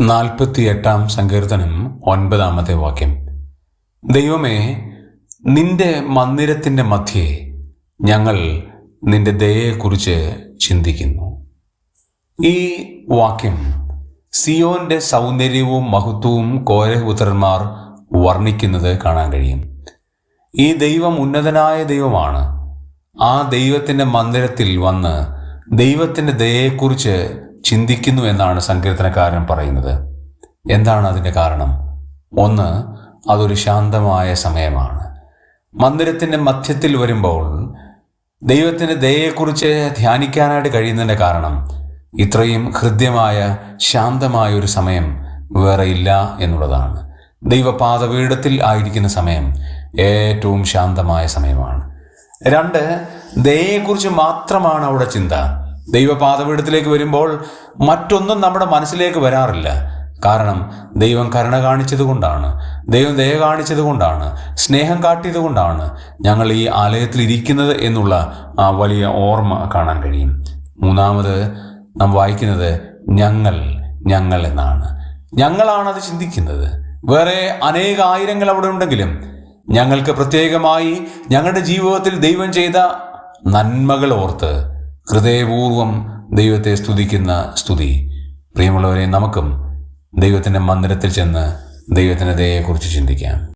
നാൽപ്പത്തി എട്ടാം സങ്കീർത്തനം ഒൻപതാമത്തെ വാക്യം. ദൈവമേ നിന്റെ മന്ദിരത്തിന്റെ മധ്യേ ഞങ്ങൾ നിന്റെ ദയയെക്കുറിച്ച് ചിന്തിക്കുന്നു. ഈ വാക്യം സിയോന്റെ സൗന്ദര്യവും മഹത്വവും കോരപുത്രന്മാർ വർണിക്കുന്നത് കാണാൻ കഴിയും. ഈ ദൈവം ഉന്നതനായ ദൈവമാണ്. ആ ദൈവത്തിന്റെ മന്ദിരത്തിൽ വന്ന് ദൈവത്തിന്റെ ദയയെക്കുറിച്ച് ചിന്തിക്കുന്നു എന്നാണ് സങ്കീർത്തനക്കാരൻ പറയുന്നത്. എന്താണ് അതിന്റെ കാരണം? ഒന്ന് അതൊരു ശാന്തമായ സമയമാണ്. മന്ദിരത്തിന്റെ മധ്യത്തിൽ വരുമ്പോൾ ദൈവത്തിന്റെ ദയയെക്കുറിച്ച് ധ്യാനിക്കാനായിട്ട് കഴിയുന്നതിന്റെ കാരണം ഇത്രയും ഹൃദ്യമായ ശാന്തമായ ഒരു സമയം വേറെ ഇല്ല എന്നുള്ളതാണ്. ദൈവപാദപീഠത്തിൽ ആയിരിക്കുന്ന സമയം ഏറ്റവും ശാന്തമായ സമയമാണ്. രണ്ട് ദയയെക്കുറിച്ച് മാത്രമാണ് അവിടെ ചിന്ത. ദൈവപാദപീഠത്തിലേക്ക് വരുമ്പോൾ മറ്റൊന്നും നമ്മുടെ മനസ്സിലേക്ക് വരാറില്ല. കാരണം ദൈവം കരുണ കാണിച്ചത് കൊണ്ടാണ് ദൈവം ദയ കാണിച്ചത് കൊണ്ടാണ് സ്നേഹം കാട്ടിയത് കൊണ്ടാണ് ഞങ്ങൾ ഈ ആലയത്തിൽ ഇരിക്കുന്നത് എന്നുള്ള ആ വലിയ ഓർമ്മ കാണാൻ കഴിയും. മൂന്നാമത് നാം വായിക്കുന്നത് ഞങ്ങൾ ഞങ്ങൾ എന്നാണ്. അത് ചിന്തിക്കുന്നത്. വേറെ അനേക ആയിരങ്ങൾ അവിടെ ഉണ്ടെങ്കിലും ഞങ്ങൾക്ക് പ്രത്യേകമായി ഞങ്ങളുടെ ജീവിതത്തിൽ ദൈവം ചെയ്ത നന്മകൾ ഓർത്ത് ഹൃദയപൂർവം ദൈവത്തെ സ്തുതിക്കുന്ന സ്തുതി. പ്രിയമുള്ളവരെ നമുക്കും ദൈവത്തിന്റെ മന്ദിരത്തിൽ ചെന്ന് ദൈവത്തിന്റെ ദയയെക്കുറിച്ച് ചിന്തിക്കാം.